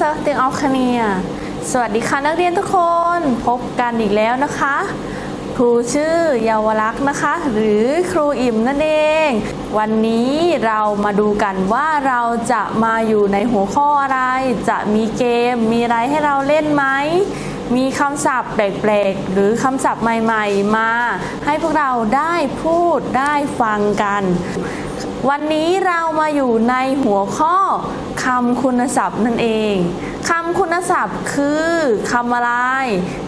เดย์เซอร์ติงออคเนียสวัสดีค่ะนักเรียนทุกคนพบกันอีกแล้วนะคะ ครูชื่อเยาวลักษณ์นะคะ หรือครูอิ่มนั่นเอง วันนี้เรามาดูกันว่าเราจะมาอยู่ในหัวข้ออะไร จะมีเกม มีอะไรให้เราเล่นไหมมีคำศัพท์แปลกๆ หรือคำศัพท์ใหม่ๆ มา ให้พวกเราได้พูดได้ฟังกัน วันนี้เรามาอยู่ในหัวข้อคำคุณศัพท์นั่นเองคำคุณศัพท์คือคำอะไร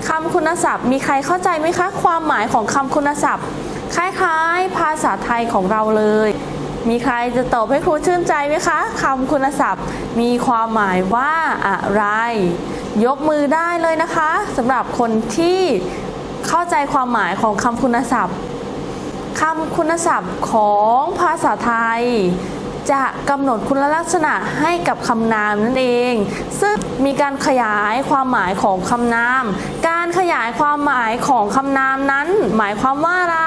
คำคุณศัพท์มีใครเข้าใจไหมคะ ความหมายของคำคุณศัพท์ คล้ายๆ ภาษาไทยของเราเลย มีใครจะตอบให้ครูชื่นใจไหมคะคำคุณศัพท์ มีความหมายว่าอะไร ยกมือได้เลยนะคะสำหรับคนที่เข้าใจความหมายของคำคุณศัพท์ คำคุณศัพท์ของภาษาไทย จะกำหนดคุณลักษณะให้กับคำนามนั่นเอง ซึ่งมีการขยายความหมายของคำนาม การขยายความหมายของคำนามนั้น หมายความว่าอะไร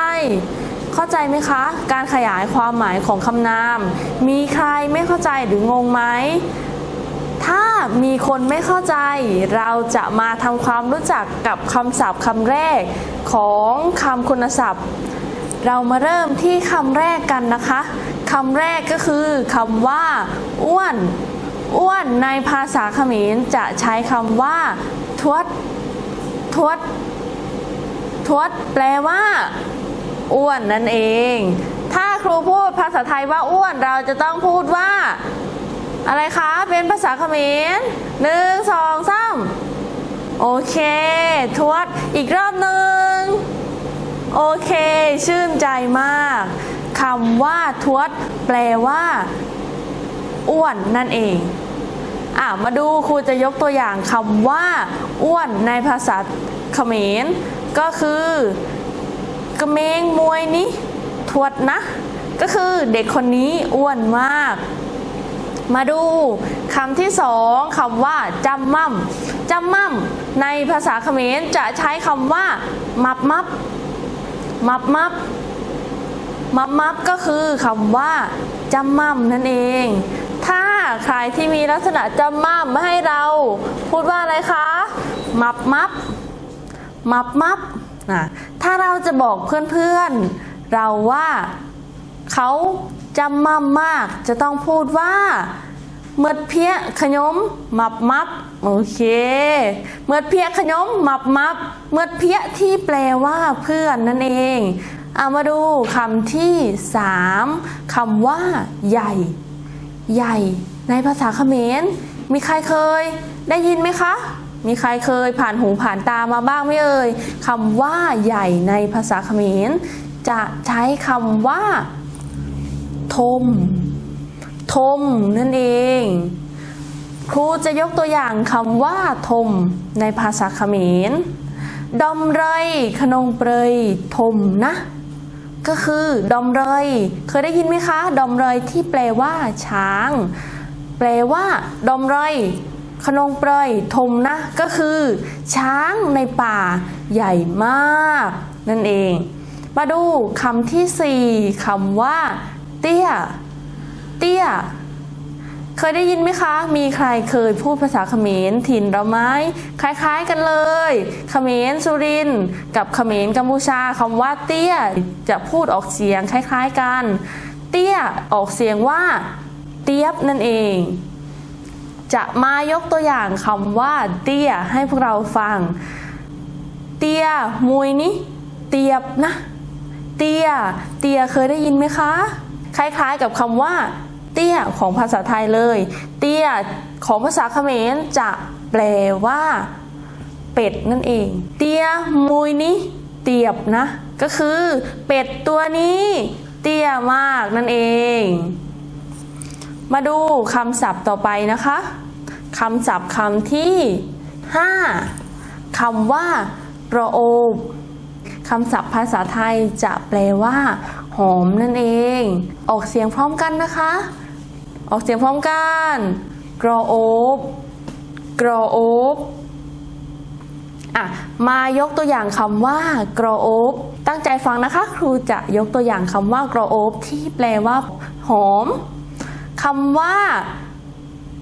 เข้าใจไหมคะ การขยายความหมายของคำนาม มีใครไม่เข้าใจหรืองงไหมถ้ามีคนไม่เข้าใจ เราจะมาทำความรู้จักกับคำศัพท์คำแรกของคำคุณศัพท์ เรามาเริ่มที่คำแรกกันนะคะคำแรกก็คือคำว่า อ้วน อ้วนในภาษาเขมรจะใช้คำว่า ทวด ทวด ทวด แปลว่า อ้วนนั่นเอง ถ้าครูพูดภาษาไทยว่าอ้วนเราจะต้องพูดว่า อะไรคะ เป็นภาษาเขมรหนึ่งสองสามโอเค ทวด อีกรอบหนึ่ง โอเค ชื่นใจมากคำว่าทวดแปลว่า อ้วนนั่นเองอะมาดูครูจะยกตัวอย่างคำว่า อ้วนในภาษาเขมร ก็คือกระเมงมวยนี้ทวดนะ ก็คือเด็กคนนี้อ้วนมาก มาดูคำที่สองคำว่าจำมั่มจำมั่มในภาษาเขมรจะใช้คำว่า มับมับ มับมับมับมับก็คือคำว่าจำมั่มนั่นเอง ถ้าใครที่มีลักษณะจำมั่มมาให้เรา พูดว่าอะไรคะ มับมับมับมับนะถ้าเราจะบอกเพื่อนๆ เราว่าเขาจำมั่มมากจะต้องพูดว่า มื่อเพี้ยขยมมับมับโอเคเมื่อเพี้ยขยมมับมับเมื่อเพี้ยที่แปลว่าเพื่อนนั่นเองเอามาดูคำที่สามคำว่า ใหญ่ ใหญ่ ในภาษาเขมร มีใครเคย ได้ยินไหมคะ มีใครเคยผ่านหูผ่านตามาบ้างไหมเอ่ยคำว่าใหญ่ในภาษาเขมร จะใช้คำว่า ทม ทมนั่นเอง ครูจะยกตัวอย่างคำว่าทมในภาษาเขมรดอมไรยขนงเปรยทมนะ ก็คือดอมเรยเคยได้ยินไหมคะดอมเรยที่แปลว่าช้าง แปลว่าดอมเรยขนงเปรยทมนะ ก็คือ ช้างในป่าใหญ่มาก นั่นเอง มาดูคำที่สี่คำว่า เตี้ย ตี้ย เคยได้ยินไหมคะ มีใครเคยพูดภาษาเขมรถิ่นเราไหมคล้าย ๆกันเลย เขมรสุรินกับเขมรกัมพูชาคำว่าเตี้ย จะพูดออกเสียงคล้าย ๆกัน เตี้ยออกเสียงว่า เตียบนั่นเอง จะมายกตัวอย่างคำว่า เตี้ยให้พวกเราฟัง เตี้ยมวยนี้เตียบนะ เตี้ย เตี้ยเคยได้ยินไหมคะคล้ายๆกับคำว่า เตี้ยของภาษาไทยเลย เตี้ยของภาษาเขมรจะแปลว่า เป็ดนั่นเอง เตี้ยมุยนี้เตียบนะ ก็คือเป็ดตัวนี้ เตี้ยมากนั่นเอง มาดูคำศัพท์ต่อไปนะคะคำศัพท์คำที่ 5คำว่า ประโอบคำศัพท์ภาษาไทยจะแปลว่า หอมนั่นเอง ออกเสียงพร้อมกันนะคะ ออกเสียงพร้อมกัน กรอโอบกรอโอบอะมายกตัวอย่างคำว่ากรอโอบตั้งใจฟังนะคะ ครูจะยกตัวอย่างคำว่ากรอโอบที่แปลว่า หอมคำว่า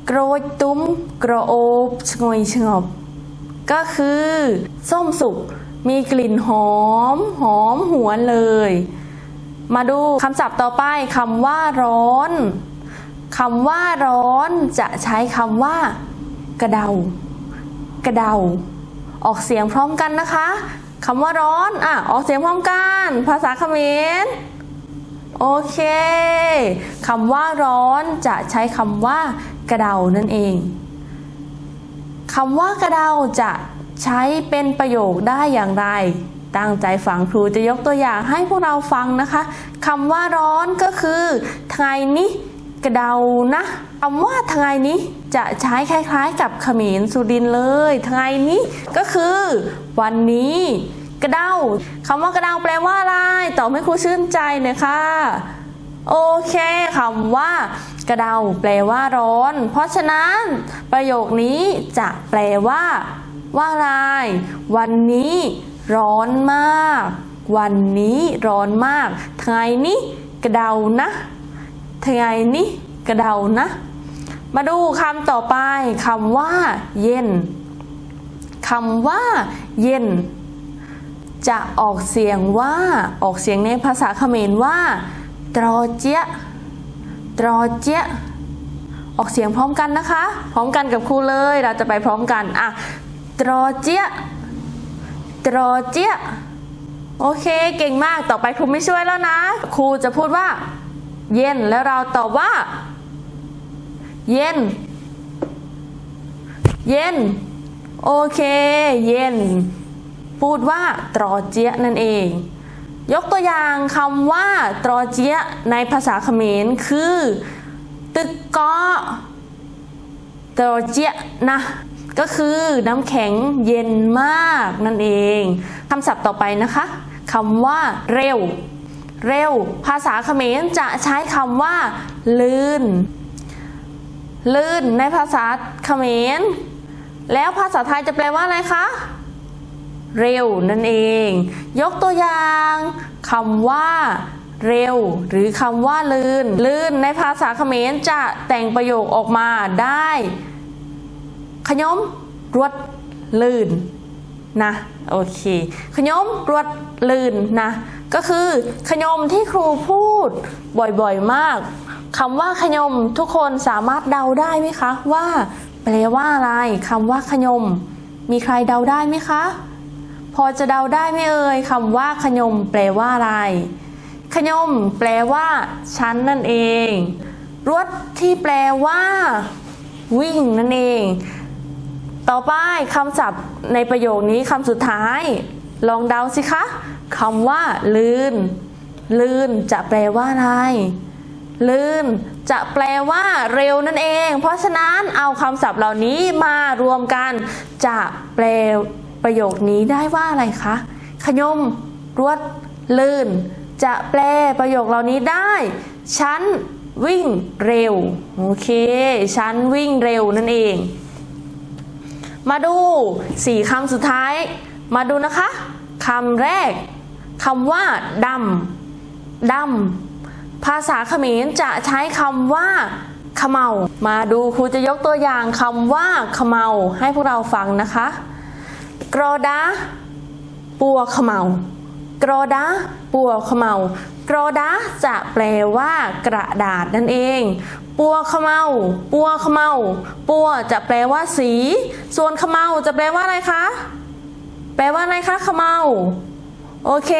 กรยตุ้มกระโอบชงอยชงบก็คือส้มสุกมีกลิ่นหอม หอมหวนเลย มาดูคำศัพท์ต่อไปคำว่าร้อน คำว่าร้อนจะใช้คำว่า กระเดา กระเดา ออกเสียงพร้อมกันนะคะคำว่าร้อนอะออกเสียงพร้อมกัน ภาษาเขมรโอเคคำว่าร้อนจะใช้คำว่า กระเดานั่นเองคำว่ากระเดาจะใช้เป็นประโยคได้อย่างไร ตั้งใจฟังครูจะยกตัวอย่างให้พวกเราฟังนะคะคำว่าร้อนก็คือไงนี้ กระเดานะคำว่าทางนี้จะใช้คล้ายๆ กับเขมรสุรินเลยทางนี้ก็คือ วันนี้กระเดาคำว่ากระเดาแปลว่าอะไรตอบให้ครูชื่นใจหน่อยค่ะโอเคคำว่ากระเดาแปลว่าร้อน เพราะฉะนั้น ประโยคนี้จะแปลว่า ว่าอะไร วันนี้ร้อนมาก วันนี้ร้อนมากทางนี้กระเดานะ ทางนี้กระเดานะ มาดูคำต่อไปคำว่า เย็นคำว่า เย็น จะออกเสียงว่าออกเสียงในภาษาเขมรว่าตรอเจียตรอเจียออกเสียงพร้อมกันนะคะ พร้อมกันกับครูเลยเราจะไปพร้อมกันอะตรอเจียตรอเจียโอเคเก่งมากต่อไปครูไม่ช่วยแล้วนะ ครูจะพูดว่า เย็นแล้วเราตอบว่า เย็น เย็น โอเค เย็น พูดว่าตรอเจียนั่นเอง ยกตัวอย่างคำว่าตรอเจียในภาษาเขมรคือ ตึกเกาะตรอเจียนะก็คือน้ำแข็งเย็นมากนั่นเองคำศัพท์ต่อไปนะคะคำว่าเร็ว เร็ว ภาษาเขมรจะใช้คำว่า ลื่น ลื่นในภาษาเขมร แล้วภาษาไทยจะแปลว่าอะไรคะ เร็วนั่นเอง ยกตัวอย่างคำว่าเร็ว หรือคำว่าลื่น ลื่นในภาษาเขมรจะแต่งประโยคออกมาได้ ขยมรวดลื่นนะ โอเค ขยมรวดลื่นนะ ก็คือขยมที่ครูพูดบ่อยๆมากคำว่าขยมทุกคนสามารถเดาได้ไหมคะ ว่าแปลว่าอะไรคำว่าขยม มีใครเดาได้ไหมคะ พอจะเดาได้ไหมเอ่ยคำว่าขยม แปลว่าอะไรขยม แปลว่าชั้นนั่นเองรวดที่แปลว่า วิ่งนั่นเอง ต่อไปคำศัพท์ในประโยคนี้คำสุดท้าย ลองเดาสิคะ คำว่า ลื่นลื่นจะแปลว่าอะไร ลื่นจะแปลว่าเร็วนั่นเอง เพราะฉะนั้นเอาคำศัพท์เหล่านี้มารวมกัน จะแปลประโยคนี้ได้ว่าอะไรคะ ขยม รวด ลื่น จะแปลประโยคเหล่านี้ได้ ฉันวิ่งเร็ว โอเค ฉันวิ่งเร็วนั่นเอง มาดูสี่คำสุดท้าย มาดูนะคะ คำแรกคำว่าดำดำภาษาเขมรจะใช้คำว่าเขมามาดูครูจะยกตัวอย่างคำว่าเขมาให้พวกเราฟังนะคะกรอดาปัวเขมากรอดาปัวเขมากรอดาจะแปลว่ากระดาษนั่นเอง ปัวเขมาปัวเขมาปัวจะแปลว่าสี ส่วนเขมาจะแปลว่าอะไรคะ แปลว่าอะไรคะเขมาโอเค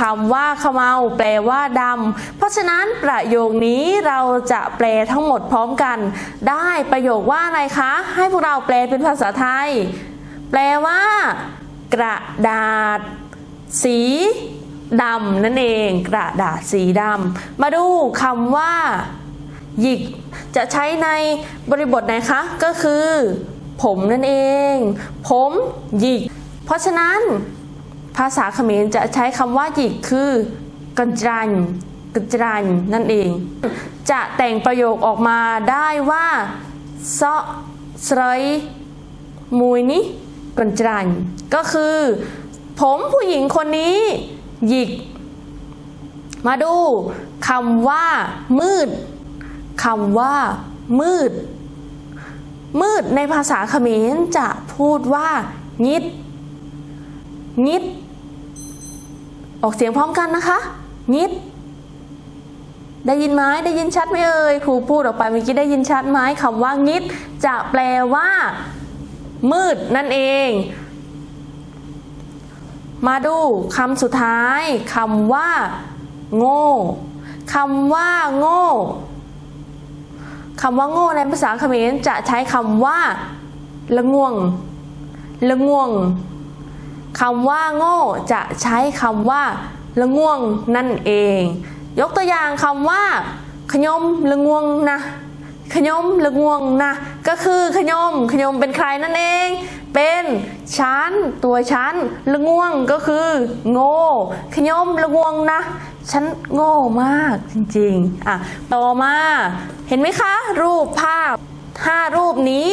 คำว่าเมาแปลว่าดำ เพราะฉะนั้นประโยคนี้เราจะแปลทั้งหมดพร้อมกัน ได้ประโยคว่าอะไรคะ ให้พวกเราแปลเป็นภาษาไทย แปลว่า กระดาษ สีดำนั่นเอง กระดาษสีดำมาดูคำว่า หยิก จะใช้ในบริบทไหนคะ ก็คือ ผมนั่นเอง ผมหยิก เพราะฉะนั้นภาษาเขมรจะใช้คำว่าหยิกคือกันจรันกันจรันนั่นเอง จะแต่งประโยคออกมาได้ว่าเซาะสไรมุยนี้กันจรันก็คือ ผมผู้หญิงคนนี้ หยิก มาดูคำว่า มืดคำว่า มืด มืดในภาษาเขมรจะพูดว่า งิด งิด ออกเสียงพร้อมกันนะคะ งิด ได้ยินไหมได้ยินชัดไหมเอ่ยครูพูดออกไปเมื่อกี้ได้ยินชัดไหมคำว่างิด จะแปลว่า มืดนั่นเอง มาดูคำสุดท้ายคำว่า โง่คำว่า โง่คำว่าโง่ในภาษาเขมรจะใช้คำว่า ละง่วง ละง่วง คำว่าโง่จะใช้คำว่าละง่วงนั่นเอง ยกตัวอย่างคำว่าขยมละง่วงนะขยมละง่วงนะก็คือขยมขยมเป็นใครนั่นเอง เป็นฉันตัวฉันละง่วงก็คือ โง่ขยมละง่วงนะฉันโง่มากจริงๆอะต่อมาเห็นไหมคะ รูปภาพห้ารูปนี้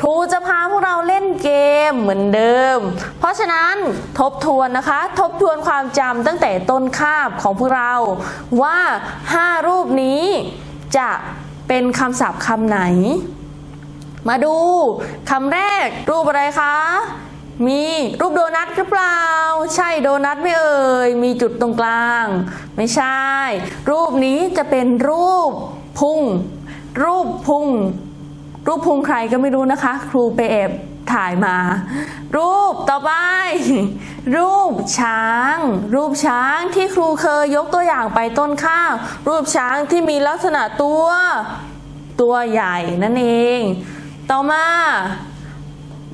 ครูจะพาพวกเราเล่นเกมเหมือนเดิม เพราะฉะนั้นทบทวนนะคะ ทบทวนความจำตั้งแต่ต้นคาบของพวกเราว่า 5 รูปนี้จะเป็นคำศัพท์คำไหน มาดูคำแรกรูปอะไรคะ มีรูปโดนัทหรือเปล่า ใช่โดนัทไม่เอ่ย มีจุดตรงกลาง ไม่ใช่ รูปนี้จะเป็นรูปพุงรูปพุง รูปพุงใครก็ไม่รู้นะคะ ครูไปแอบถ่ายมา รูปต่อไป รูปช้าง รูปช้างที่ครูเคยยกตัวอย่างไปต้นข้าว รูปช้างที่มีลักษณะตัว ตัวใหญ่นั่นเอง ต่อมา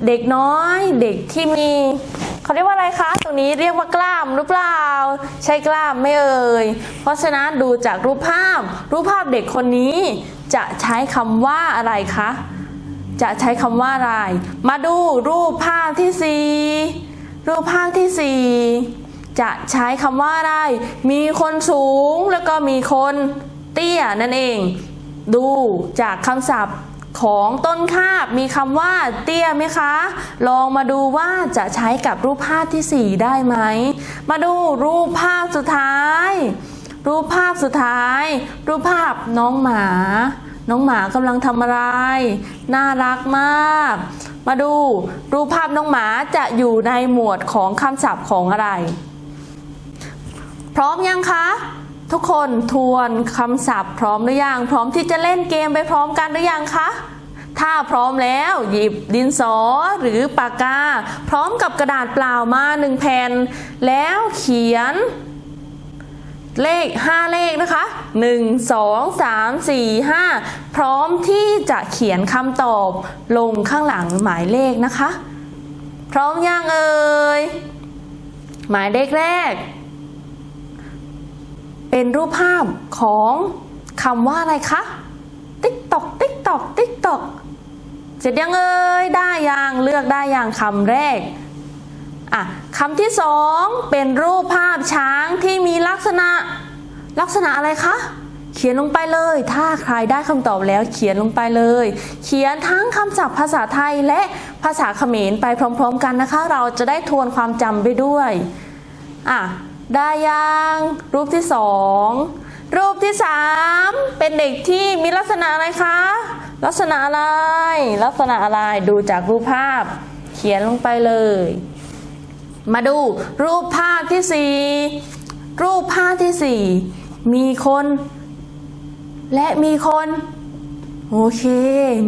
เด็กน้อยเด็กที่มีเขาเรียกว่าอะไรคะ ตรงนี้เรียกว่ากล้ามหรือเปล่า ใช่กล้ามไม่เอ่ย เพราะฉะนั้นดูจากรูปภาพ รูปภาพเด็กคนนี้จะใช้คำว่าอะไรคะ จะใช้คำว่าอะไร มาดูรูปภาพที่สี่รูปภาพที่สี่จะใช้คำว่าอะไร มีคนสูงแล้วก็มีคนเตี้ยนั่นเอง ดูจากคำศัพท์ ของต้นคาบมีคำว่าเตี้ยไหมคะ ลองมาดูว่าจะใช้กับรูปภาพที่สี่ได้ไหม มาดูรูปภาพสุดท้าย รูปภาพสุดท้าย รูปภาพน้องหมา น้องหมากำลังทำอะไร น่ารักมาก มาดูรูปภาพน้องหมาจะอยู่ในหมวดของคำศัพท์ของอะไร พร้อมยังคะ ทุกคนทวนคำศัพท์พร้อมหรือยัง พร้อมที่จะเล่นเกมไปพร้อมกันหรือยังคะ ถ้าพร้อมแล้วหยิบดินสอหรือปากกา พร้อมกับกระดาษเปล่ามาหนึ่งแผ่น แล้วเขียน เลข 5 เลขนะคะ 1 2 3 4 5 พร้อมที่จะเขียนคำตอบลงข้างหลังหมายเลขนะคะ พร้อมยังเอ่ยหมายเลขแรก เป็นรูปภาพของคำว่าอะไรคะ ติ๊กตอกติ๊กตอกติ๊กตอกเสร็จยังเอ่ยได้ยังเลือกได้ยังคำแรกอะคำที่สองเป็นรูปภาพช้างที่มีลักษณะ ลักษณะอะไรคะ เขียนลงไปเลย ถ้าใครได้คำตอบแล้วเขียนลงไปเลย เขียนทั้งคำศัพท์ภาษาไทยและภาษาเขมรไปพร้อม ๆ กันนะคะ เราจะได้ทวนความจำไปด้วยอะ ได้ยังรูปที่สองรูปที่สามเป็นเด็กที่มีลักษณะอะไรคะ ลักษณะอะไร ลักษณะอะไรดูจากรูปภาพ เขียนลงไปเลย มาดูรูปภาพที่สี่รูปภาพที่สี่มีคน และมีคน โอเค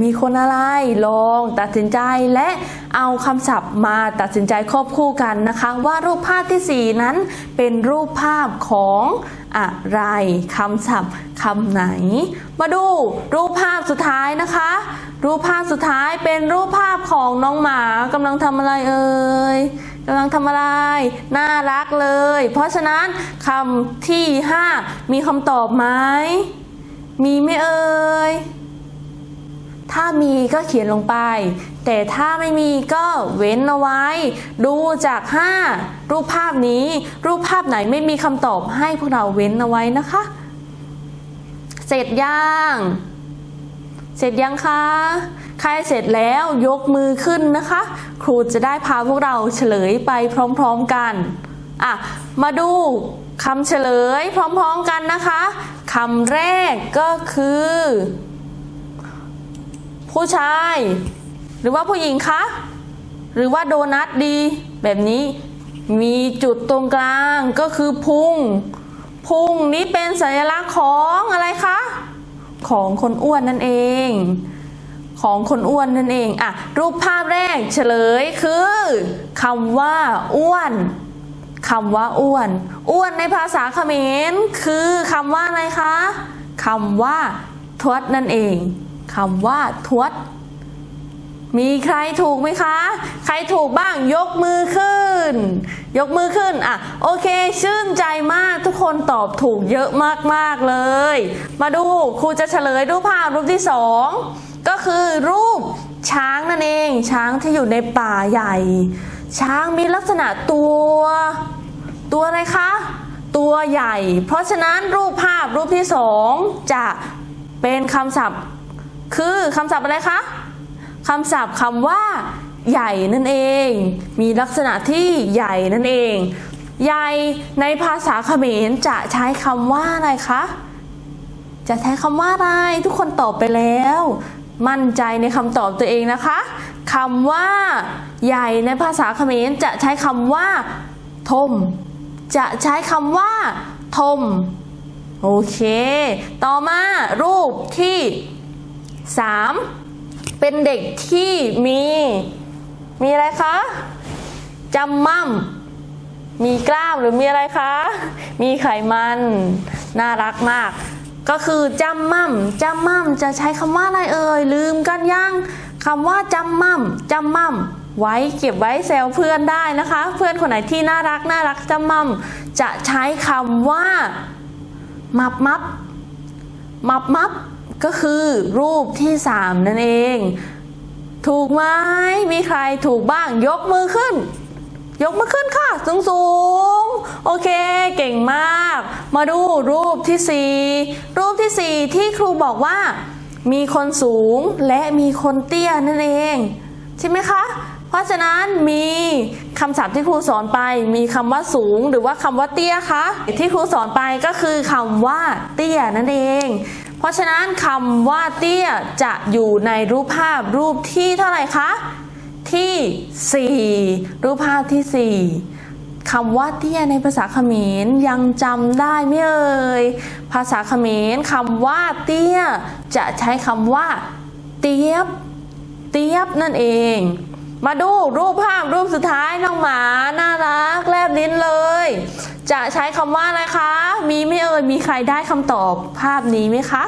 มีคนอะไร ลองตัดสินใจและเอาคำศัพท์มาตัดสินใจควบคู่กันนะคะ ว่ารูปภาพที่ 4 นั้นเป็นรูปภาพของอะไรคำศัพท์คำไหน มาดูรูปภาพสุดท้ายนะคะ รูปภาพสุดท้ายเป็นรูปภาพของน้องหมากำลังทำอะไรเอ่ยกำลังทำอะไร น่ารักเลย เพราะฉะนั้นคำที่ 5 มีคำตอบไหมมีไหมเอ่ย ถ้ามีก็เขียนลงไป แต่ถ้าไม่มีก็เว้นเอาไว้ ดูจาก 5 รูปภาพนี้ รูปภาพไหนไม่มีคำตอบให้พวกเราเว้นเอาไว้นะคะ เสร็จยังเสร็จยังคะใครเสร็จแล้วยกมือขึ้นนะคะ ครูจะได้พาพวกเราเฉลยไปพร้อมๆกันอะมาดูคำเฉลยพร้อมๆกันนะคะคำแรกก็คือ ผู้ชาย หรือว่าผู้หญิงคะ หรือว่าโดนัทดี แบบนี้มีจุดตรงกลางก็คือพุง พุงนี้เป็นสัญลักษณ์ของอะไรคะ ของคนอ้วนนั่นเอง ของคนอ้วนนั่นเองอะรูปภาพแรกเฉลยคือคำว่าอ้วนคำว่าอ้วน อ้วนในภาษาเขมรคือคำว่าอะไรคะคำว่าทวดนั่นเอง คำว่าทวด มีใครถูกไหมคะ ใครถูกบ้างยกมือขึ้น ยกมือขึ้น อะ โอเค ชื่นใจมากทุกคนตอบถูกเยอะมากๆเลย มาดูครูจะเฉลยรูปภาพรูปที่สองก็คือรูปช้างนั่นเอง ช้างที่อยู่ในป่าใหญ่ ช้างมีลักษณะตัว ตัวอะไรคะ ตัวใหญ่ เพราะฉะนั้นรูปภาพรูปที่สองจะเป็นคำศัพท์ คือคำศัพท์อะไรคะคำศัพท์คำว่า ใหญ่นั่นเอง มีลักษณะที่ใหญ่นั่นเอง ใหญ่ในภาษาเขมรจะใช้คำว่าอะไรคะจะใช้คำว่าอะไรทุกคนตอบไปแล้ว มั่นใจในคำตอบตัวเองนะคะคำว่า ใหญ่ในภาษาเขมรจะใช้คำว่าทม จะใช้คำว่าทม โอเค ต่อมารูปที่ 3 เป็นเด็กที่มี มีอะไรคะจำมั่มมีกล้ามหรือมีอะไรคะ มีไขมัน น่ารักมาก ก็คือจำมั่มจำมั่มจะใช้คำว่าอะไรเอ่ย ลืมกันยังคำว่าจำมั่มจำมั่มไว้เก็บไว้แซวเพื่อนได้นะคะ เพื่อนคนไหนที่น่ารักน่ารักจำมั่มจะใช้คำว่า มับมับมับมับ ก็คือรูปที่สามนั่นเอง ถูกไหมมีใครถูกบ้างยกมือขึ้น ยกมือขึ้นค่ะ สูงสูงๆโอเค เก่งมาก มาดูรูปที่สี่รูปที่สี่ที่ครูบอกว่า มีคนสูงและมีคนเตี้ยนั่นเอง ใช่ไหมคะเพราะฉะนั้นมีคำศัพท์ที่ครูสอนไป มีคำว่าสูงหรือว่าคำว่าเตี้ยคะที่ครูสอนไปก็คือคำว่าเตี้ยนั่นเอง ราะฉะนั้นคำว่าเตี้ยจะอยู่ในรูปภาพรูปที่เท่าไหร่คะ ที่ 4 รูปภาพที่ 4 คำว่าเตี้ยในภาษาเขมรยังจำได้ไหมเอ่ย ภาษาเขมรคำว่าเตี้ย จะใช้คำว่า เตียบ เตียบนั่นเอง มาดูรูปภาพรูปสุดท้ายน้องหมาน่ารักแลบลิ้นเลย จะใช้คำว่าอะไรคะ มีไม่เอ่ยมีใครได้คำตอบภาพนี้ไหมคะ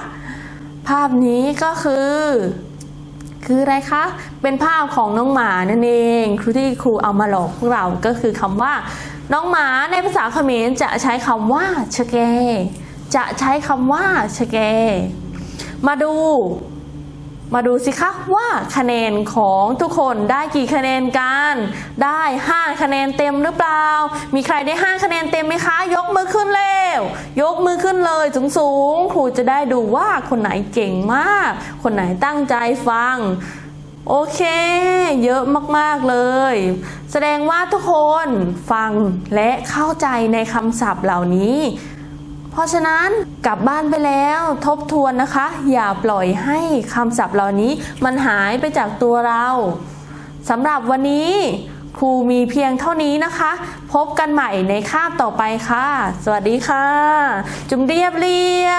ภาพนี้ก็คือ คืออะไรคะ เป็นภาพของน้องหมานั่นเองครูที่ครูเอามาหลอกพวกเราก็คือคำว่า น้องหมาในภาษาเขมรจะใช้คำว่าชะแก จะใช้คำว่าชะแก มาดู มาดูสิคะว่าคะแนนของทุกคนได้กี่คะแนนกัน ได้ 5 คะแนนเต็มหรือเปล่า มีใครได้ 5 คะแนนเต็มไหมคะ ยกมือขึ้นเร็วยกมือขึ้นเลยสูงสูงๆครูจะได้ดูว่าคนไหนเก่งมาก คนไหนตั้งใจฟัง โอเค เยอะมากๆเลย แสดงว่าทุกคนฟังและเข้าใจในคำศัพท์เหล่านี้ เพราะฉะนั้นกลับบ้านไปแล้วทบทวนนะคะ อย่าปล่อยให้คำศัพท์เหล่านี้มันหายไปจากตัวเราสำหรับวันนี้ครูมีเพียงเท่านี้นะคะ พบกันใหม่ในคาบต่อไปค่ะ สวัสดีค่ะ จุมเรียบเรีย